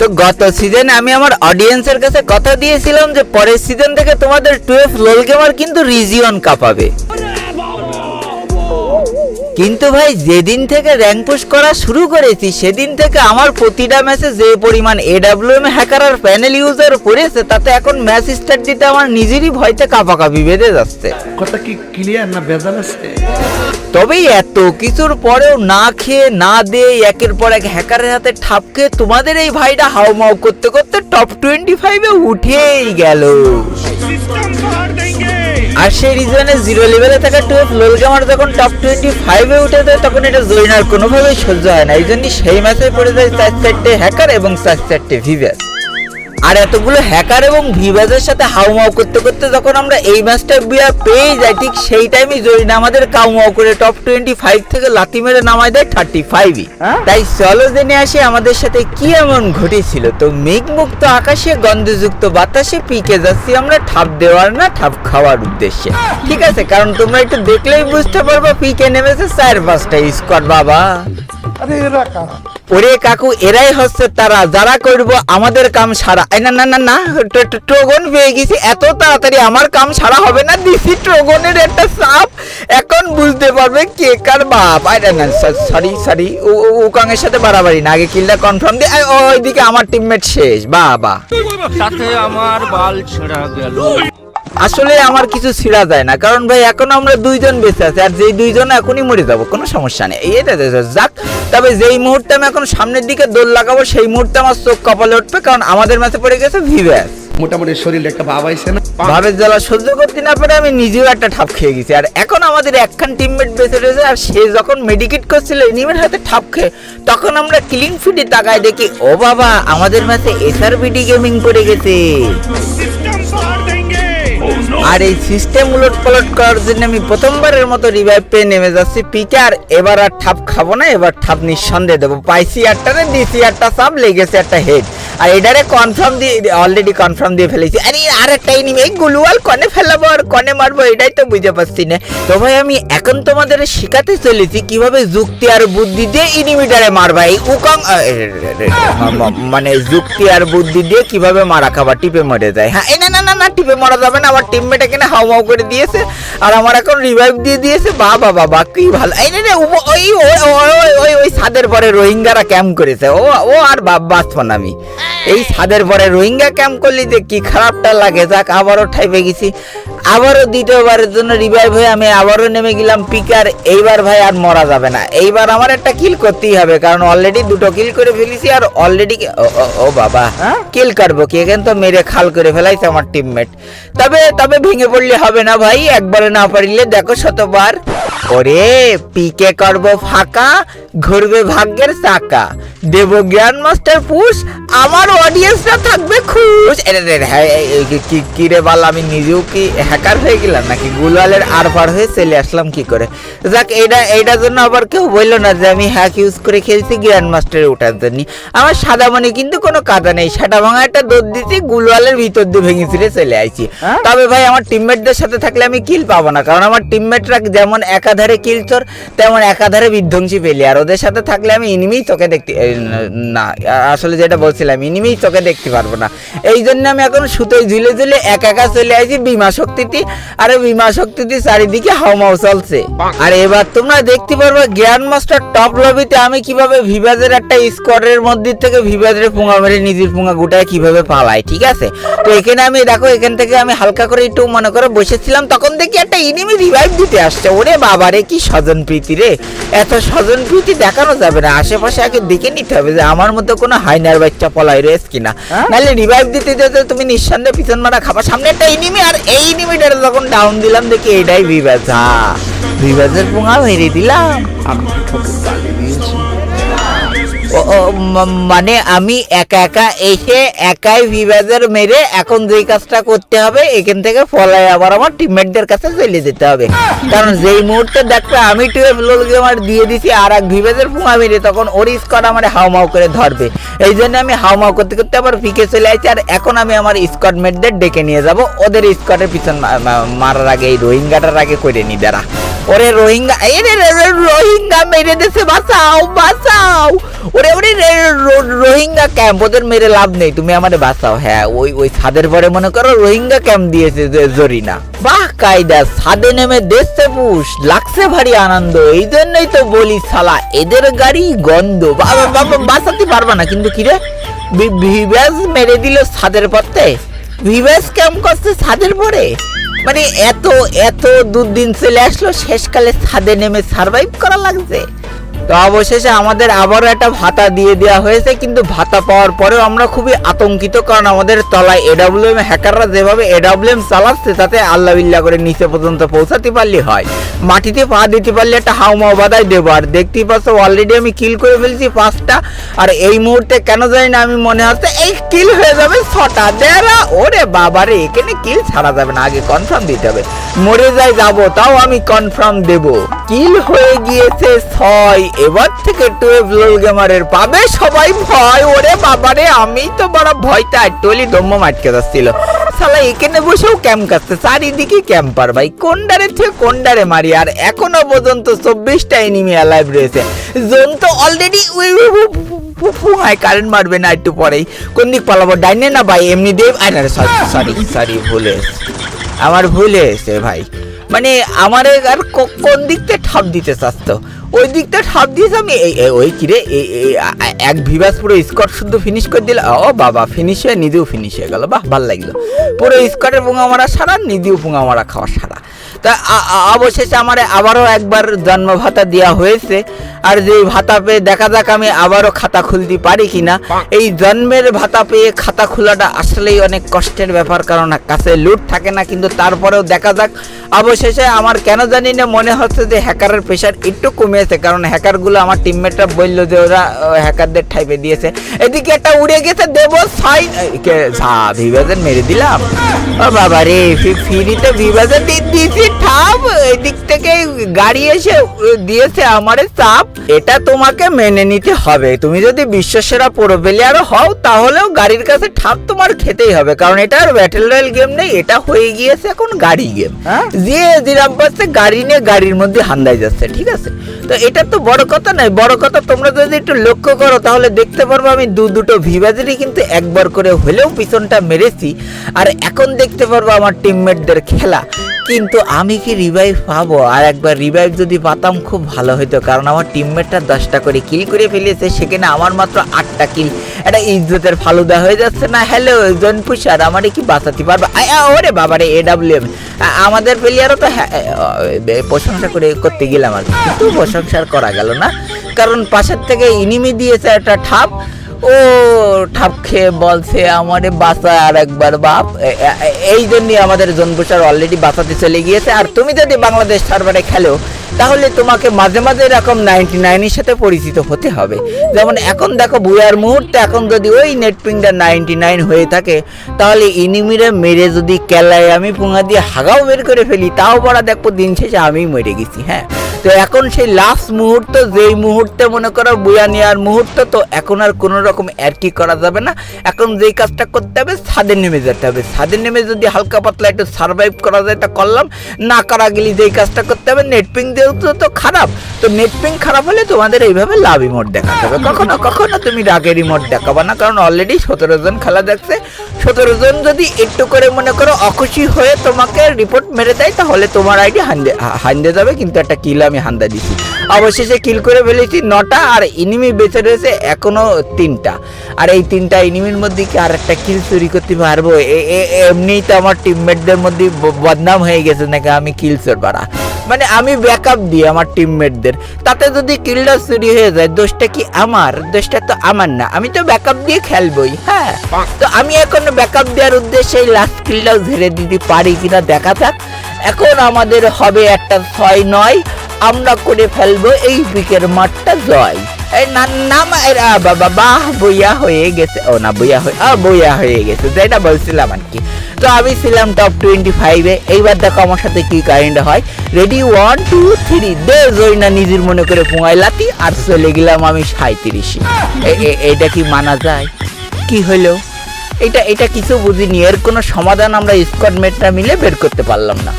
তো গত সিজনে আমি আমার অডিয়েন্সের কাছে কথা দিয়েছিলাম যে পরের সিজন থেকে তোমাদের টুয়েলভ লোল গেমার কিন্তু রিজিয়ন কাঁপাবে কিন্তু ভাই যেদিন থেকে র্যাঙ্ক পুশ করা শুরু করেছি সেদিন থেকে আমার প্রতিটা ম্যাচে যে পরিমাণ এডাব্লিউএম হ্যাকার আর প্যানেল ইউজার পড়েছে তাতে এখন ম্যাচ স্টার্ট দিতে আমার নিজেরই ভয়তে কাঁপাকাঁপি বেঁধে যাচ্ছে। কথা কি ক্লিয়ার না ভেজাল আছে? তবে এত কিছুর পরেও না খেয়ে না দিয়ে একের পর এক হ্যাকারের হাতে ঠাপ খেয়ে তোমাদের এই ভাইটা হাউমাউ করতে করতে টপ টোয়েন্টি ফাইভে উঠেই গেল। আর সেই রিজনে জিরো লেভেলে থাকা টুয়েলভ লোল গেমার যখন টপ টোয়েন্টি ফাইভে উঠে যায়, তখন এটা জৈনার কোনোভাবেই সহ্য হয় না। এই জন্যই সেই ম্যাচে পড়ে যায় চার চারটে হ্যাকার এবং চার চারটে ভিভ্যাস আর এতগুলো হ্যাকার এবং ভিভাজের সাথে হাউমাউ করতে করতে যখন আমরা এই ম্যাচটা বিয়ার পেয়ে যাই ঠিক সেই টাইমই জরিনা আমাদের কাউমাউ করে টপ টোয়েন্টি ফাইভ থেকে লাথি মেরে নামায় দেয় থার্টি ফাইভই তাই চলো জেনে আসি আমাদের সাথে কি এমন ঘটেছিল। তো মেঘমুক্ত আকাশে গন্ধযুক্ত বাতাসে পিকে যাচ্ছি আমরা ঠাপ দেওয়ার না ঠাপ খাওয়ার উদ্দেশ্যে। ঠিক আছে কারণ তোমরা একটু দেখলেই বুঝতে পারবে পিকে নেমেছে চার পাঁচটা স্কোয়াড বাবা। আরে এরা কারা? ওরে কাকু এরাই হচ্ছে তারা। যারা করব আমাদের কাম সারা। এই না না না না ট্রোগন পেয়ে গেছি। এত তাড়াতাড়ি আমার কাম সারা হবে না? দিছি ট্রোগনের একটা সাপ। এখন বুঝতে পারবে কে কার বাপ। আই না সরি সরি উকাঙের সাথে বাড়াবাড়ি না। আগে কিলটা কনফার্ম দিয়ে ওইদিকে আমার টিমমেট শেষ। বাবা তাতে আমার বাল ছেঁড়া গেল। আসলে আমার কিছু ছিঁড়া যায় না। কারণ ভাই এখন আমরা দুইজন বেঁচে আছি। আর যেই দুইজন এখনই মরে যাব। কোনো সমস্যা নেই। এটা যাক। তবে যেই মুহূর্তে আমি এখন সামনের দিকে দৌড় লাগাবো সেই মুহূর্তে আমার চোখ কপালে উঠবে কারণ আমাদের ম্যাচে পড়ে গেছে ভিভ্যাস মোটামুটি শরীরে একটা ভাব আইছে না? ভাবের জ্বালা সহ্য করতে না পারে আমি নিজেও একটা ঠাপ খেয়ে গেছি। আর এখন আমাদের একখান টিমমেট বেঁচে রয়েছে আর সে যখন মেডিকেট করছিল এনিমের হাতে ঠাপ খেয়ে তখন আমরা ক্লিন ফিডে তাকায় দেখি ও বাবা আমাদের ম্যাচে এসআর বিডি গেমিং করে গেছে। আর এই সিস্টেম উলট পালট করার জন্য আমি প্রথমবারের মতো রিভাইভ পেয়ে নেমে যাচ্ছি। পিকে আর এবার আর ঠাপ খাব না, এবার ঠাপ নিঃসন্দেহে দেবো। পাইসি না দিসি আরটা সব লেগেছে একটা হেড আর এটারে কনফার্ম দিয়ে অলরেডি কনফার্ম দিয়ে ফেলেছি আরে আর একটা এনিমি এই গুলুয়াল কনে ফেলাবো আর কনে মারবো এটাই তো বুঝে পাচ্ছি না তো ভাই আমি এখন তোমাদের শেখাতে চলেছি কীভাবে যুক্তি আর বুদ্ধি দিয়ে ইনিমিটারে মারবা এই উকং মানে যুক্তি আর বুদ্ধি দিয়ে কীভাবে মারা খাবার টিপে মরে যায় হ্যাঁ না না না না টিপে মরা যাবে না আমার টিমমেট এখানে হাউমাউ করে দিয়েছে আর আমার এখন রিভাইভ দিয়ে দিয়েছে বা বা বা বা কি ভালো এই নে ওই ওই ওই ওই ছাদের পরে রোহিঙ্গারা ক্যাম্প করেছে ও ও আর বাপ বাঁচবো আমি এই ছাদের পরে রোহিঙ্গা ক্যাম্প করলি যে কি খারাপটা লাগে? যাক আবারও ঠাইপে গেছি। আবারও দ্বিতীয়বারের জন্য রিভাইভ হয়ে আমি আবারও নেমে গেলাম পিকার। এইবার ভাই আর মরা যাবে না। এইবার আমার একটা কিল করতেই হবে কারণ অলরেডি দুটো কিল করে ফেলেছি আর অলরেডি ও বাবা। কিল করব কি? এখানে তো মেরে খাল করে ফেলাইছে আমার টিমমেট তবে তবে ভেঙে পড়লে হবে না ভাই একবারে না পারিলে দেখো শতবার। ওরে পিকে করব ফাঁকা ঘুরবে ভাগ্যের চাকা। দেব জ্ঞান মাস্টার পুষ আমার অডিয়েন্সরা থাকবে খুশ। হ্যাঁ, কি- রে বাল আমি নিজেও কি হ্যাকার হয়ে গেলাম? নাকি গুলালের আর পার হয়ে চলে আসলাম কি করে? যাক এইটা এইটার জন্য আবার কেউ বলল না যে আমি হ্যাক ইউজ করে খেলছি গ্র্যান্ড মাস্টারে ওঠার জন্য। আমার সাদা মনে কিন্তু কোনো কাদা নেই সাদা ভাঙা একটা দৌড় দিতে গুলওয়ালের ভিতর দিয়ে ভেঙে ফিরে চলে আইছি। তবে ভাই আমার টিমমেটদের সাথে থাকলে আমি কিল পাবো না কারণ আমার টিমমেটরা যেমন একাধারে কিল চোর তেমন একাধারে বিধ্বংসী পেলি আর ওদের সাথে থাকলে আমি ইনিমিই চোখে দেখতে না আসলে যেটা বলছিলাম, ইনিমিই চোখে দেখতে পারব না। এই জন্য আমি এখন সুতোয় ঝুলে ঝুলে একা একা চলে আইছি বিমা শক্তিতে আর বিমা শক্তিতে চারিদিকে হাউমাউ চলছে। আর এবার তোমরা দেখতে পারবে জ্ঞান মাস্টার টপ লবিতে আমি কীভাবে ভিভাজের একটা স্কোয়াডের মধ্যে থেকে ভিভাজের পুঙ্গা মেরে নিজের পুঙ্গা গুটায় কীভাবে পালাই, ঠিক আছে? তো এখানে আমি, দেখো, এখান থেকে আমি হালকা করে একটু মনে করে বসেছিলাম, তখন দেখি একটা ইনিমি রিভাইভ দিতে আসছে। ওরে বাবারে, কি স্বজন প্রীতি রে! এত স্বজন প্রীতি দেখানো যাবে না, আশেপাশে আগে দেখে নিতে হবে যে আমার মতো কোনো হাইনার বাচ্চা পলাই রয়েছে কিনা। নাহলে রিভাইভ দিতে যেতে তুমি নিঃসন্দেহে পিছন মারা খাবার সামনে একটা ইনিমি আর এই ইনিমিটার যখন ডাউন দিলাম দেখি এটাই বিভাজা হ্যাঁ পোঙা মেরে দিলাম। আমি মানে আমি একা একা এসে একাই বিভাজের মেরে এখন যেই কাজটা করতে হবে, এখান থেকে ফলাই আবার আমার টিমমেটদের কাছে চলে যেতে হবে। কারণ যেই মুহূর্তে দেখবে আমি টুয়েলভ লোল গেমার দিয়ে দিছি, আর এক বিভাজের পুঙা মেরে তখন ওর স্কোয়াড আমার হাউমাউ করে ধরবে। এই জন্য আমি হাউমাউ করতে করতে আবার পিকে চলে আসছি আর এখন আমি আমার স্কোয়াড মেটদের ডেকে নিয়ে যাব। ওদের স্কোয়াডের পিছন মারার আগে, এই রোহিঙ্গাটার আগে করে নি, দাঁড়া। ওরে রোহিঙ্গা রোহিঙ্গা মেরে দেশে বাঁচাও বাঁচাও। ওরে ওরে রোহিঙ্গা ক্যাম্প ওদের মেরে লাভ নেই। তুমি আমাদের বাঁচাও। হ্যাঁ ওই ওই ছাদের পরে মনে করো রোহিঙ্গা ক্যাম্প দিয়েছে জরিনা। বাহ, কায়দা, ছাদে নেমে দেখছে পুষ, লাগছে ভারী আনন্দ। এই জন্যই তো বলি শালা, এদের গাড়ি গন্ধ। বাঁচাতে পারবা না, কিন্তু কিরে? ভিভাস মেরে দিল ছাদের পথে। ভিভাস ক্যাম্প করছে ছাদের পরে। মানে এত এত দুদিন চলে আসলো, শেষকালে ছাদে নেমে সার্ভাইভ করা লাগছে। তো অবশেষে আমাদের আবারও একটা ভাতা দিয়ে দেওয়া হয়েছে, কিন্তু ভাতা পাওয়ার পরেও আমরা খুবই আতঙ্কিত, কারণ আমাদের তলায় এডাব্লিউএম হ্যাকাররা যেভাবে এডাব্লিউএম চালাচ্ছে, তাতে আল্লাহ বিল্লাহ করে নিচে পর্যন্ত পৌঁছাতে পারলে হয়। মাটিতে পা দিতে পারলে একটা হাউমাও বাদাই দেবো, আর দেখতেই পাচ্ছ অলরেডি আমি কিল করে ফেলছি পাঁচটা, আর এই মুহূর্তে কেন জানি না আমি মনে হচ্ছে এই কিল হয়ে যাবে ছটা। দেড়া ওরে বাবারে এখানে কিল ছাড়া যাবে না, আগে কনফার্ম দিতে হবে। মরে যাই যাব, তাও আমি কনফার্ম দেব। কিল হয়ে গিয়েছে ছয়। এবার থেকে টুয়েলভ লোল গেমারের পাবে সবাই ভয়। ওরে বাবারে, আমি তো বড় ভয়টা একটুলি দম্ম মাটকে যাচ্ছিল। শালা, এখানে বসেও ক্যাম্প কাটছে। চারিদিকে ক্যাম্পার ভাই। কোনডারে থেকে কোনডারে মারি? আর এখনও পর্যন্ত চব্বিশটা এনিমি অ্যালাইভ রয়েছে। জোন তো অলরেডি ফুঙায় কারেন্ট মারবে না একটু পরেই। কোন দিক পালাবো? ডাইনে না, ভাই? এমনি দেব আরে সরি সরি সরি ভুলে আমার ভুল হয়েছে ভাই। মানে আমার আর কোন দিকতে ঠাপ দিতে চাচ্ছ? ওই দিকটা ঠাপ দিয়েছে আমি ওই কিরে এক ভিভাস পুরো স্কট শুদ্ধ ফিনিশ করে দিল। ও বাবা ফিনিশ হয়ে, নিজেও ফিনিশ হয়ে গেল, বাহ, ভালো লাগল। পুরো স্কটের পোঙা মারা সারা, নিজেও পোঙা মারা খাওয়া সারা। তা অবশেষে আমার আবারও একবার জন্ম ভাতা দেওয়া হয়েছে। আর যে ভাতা পেয়ে দেখা যাক আমি আবারও খাতা খুলতে পারি কিনা। এই জন্মের ভাতা পেয়ে খাতা খোলাটা আসলেই অনেক কষ্টের ব্যাপার, কারণ কাছে লুট থাকে না, কিন্তু তারপরেও দেখা যাক। অবশেষে আমার কেন জানি না মনে হচ্ছে যে হ্যাকারের প্রেশার একটু কমিয়েছে, কারণ হ্যাকারগুলো আমার টিমমেটরা বলল যে ওরা হ্যাকারদের ঠাইপে দিয়েছে। এদিকে একটা উড়ে গেছে দেব সাইন কে ভিভাজেন মেরে দিলাম। ও বাবা রে ফ্রিতে ভিভাজেন দিয়ে দিয়েছি ঠাপ এদিক থেকে গাড়ি এসে দিয়েছে আমারে চাপ এটা তোমাকে মেনে নিতে হবে। তুমি যদি বিশ্বসেরা প্রো প্লেয়ারও হও তাহলেও গাড়ির কাছে ঠাপ তোমার খেতেই হবে। কারণ এটা আর ব্যাটেল রয়্যাল গেম নেই এটা হয়ে গিয়েছে এখন গাড়ি গেম যে জিরাম পাচ্ছে গাড়ি নিয়ে গাড়ির মধ্যে হান্দাই যাচ্ছে ঠিক আছে? তো এটা তো বড় কথা নয় বড় কথা তোমরা যদি একটু লক্ষ্য করো তাহলে দেখতে পারব আমি দু দুটো ভিভাজেরই কিন্তু একবার করে হলেও পিছনটা মেরেছি। আর এখন দেখতে পারব আমার টিমমেটদের খেলা। কিন্তু আমি কি রিভাইভ পাবো? আর একবার রিভাইভ যদি পাতাম খুব ভালো হতো কারণ আমার টিমমেটটা দশটা করে কিল করে ফেলেছে সেখানে আমার মাত্র আটটা কিল এটা ইজ্জতের ফালুদা হয়ে যাচ্ছে না? হ্যালো জন পুষার আমারে কি বাঁচাতে পারবে? ওরে বাবারে এডাব্লিউএম আমাদের প্লেয়ারও তো হ্যাঁ, প্রশংসা করে করতে গেলাম আর। কিন্তু প্রশংসার করা গেল না। কারণ পাশের থেকে ইনিমি দিয়েছে একটা ঠাপ ও, ঠাপ খেয়ে বলছে আমারে বাঁচা আর একবার বাপ। এই জন্যই আমাদের জনপুষার অলরেডি বাঁচাতে চলে গিয়েছে। আর তুমি যদি বাংলাদেশ সার্ভারে খেলো, তাহলে তোমাকে মাঝে মাঝে এরকম নাইনটি নাইনের সাথে পরিচিত হতে হবে। যেমন এখন দেখো বুয়ার মুহূর্তে এখন যদি ওই নেটপিংটা নাইনটি নাইন হয়ে থাকে, তাহলে ইনিমিরে মেরে যদি কেলায় আমি পুঙা দিয়ে হাগাও বের করে ফেলি, তাও পড়া দেখব দিন শেষে আমি মরে গেছি হ্যাঁ। তো এখন সেই লাস্ট মুহূর্ত, যেই মুহূর্তে মনে করো বুয়া নেওয়ার মুহূর্ত, তো এখন আর কোনো রকম আর করা যাবে না। এখন যেই কাজটা করতে হবে, ছাদে নেমে যেতে হবে। ছাদে নেমে যদি হালকা পাতলা একটু সার্ভাইভ করা যায়, তা করলাম। না করা গেলে যেই কাজটা করতে হবে নেটপিং যেহেতু তো খারাপ। তো নেটপিং খারাপ হলে তোমাদের এইভাবে লাভ ইমোট দেখাতে হবে। কখনো কখনো তুমি রাগের ইমোট দেখাবা না, কারণ অলরেডি সতেরো জন খেলা দেখছে। সতেরো জন যদি একটু করে মনে করো অখুশি হয়ে তোমাকে রিপোর্ট মেরে দেয়, তাহলে তোমার আইডি হান্ডে হা- হান্দে যাবে, কিন্তু একটা কিল আমি হান্দা দিছি। অবশেষে কিল করে ফেলেছি নটা আর ইনিমি বেঁচে রয়েছে এখনও তিনটা। আর এই তিনটা ইনিমির মধ্যে কি আর একটা কিল চুরি করতে পারব? এমনিই তো আমার টিমমেটদের মধ্যে বদনাম হয়ে গেছে নাকি আমি কিল চোর পারা মানে আমি ব্যাকআপ দিই আমার টিমমেটদের তাতে যদি কিলটা চুরি হয়ে যায়, দোষটা কি আমার? দোষটা তো আমার না। আমি তো ব্যাকআপ দিয়ে খেলবই হ্যাঁ? তো আমি এখন ব্যাকআপ দেওয়ার উদ্দেশ্যে এই লাস্ট কিলটাও ঝেড়ে দিতে পারি কিনা দেখা যাক। এখন আমাদের হবে একটা ছয় নয় আমরা করে ফেলব এই পিকের মাঠটা জয়। বাবা, বাহ হয়ে গেছে। ও না হয়ে হয়ে গেছে বলছিলাম আর কি। তো আমি ছিলাম টপ টোয়েন্টি ফাইভে এইবার আমার সাথে কি হয়। রেডি ওয়ান টু থ্রি দে নিজের মনে করে পুঙায় লাতি আর চলে গেলাম আমি সাঁত্রিশে এটা কি মানা যায়? কি হলো? এটা এটা কিছু বুঝিনি। এর কোনো সমাধান আমরা স্কোয়াড মিলে বের করতে পারলাম না।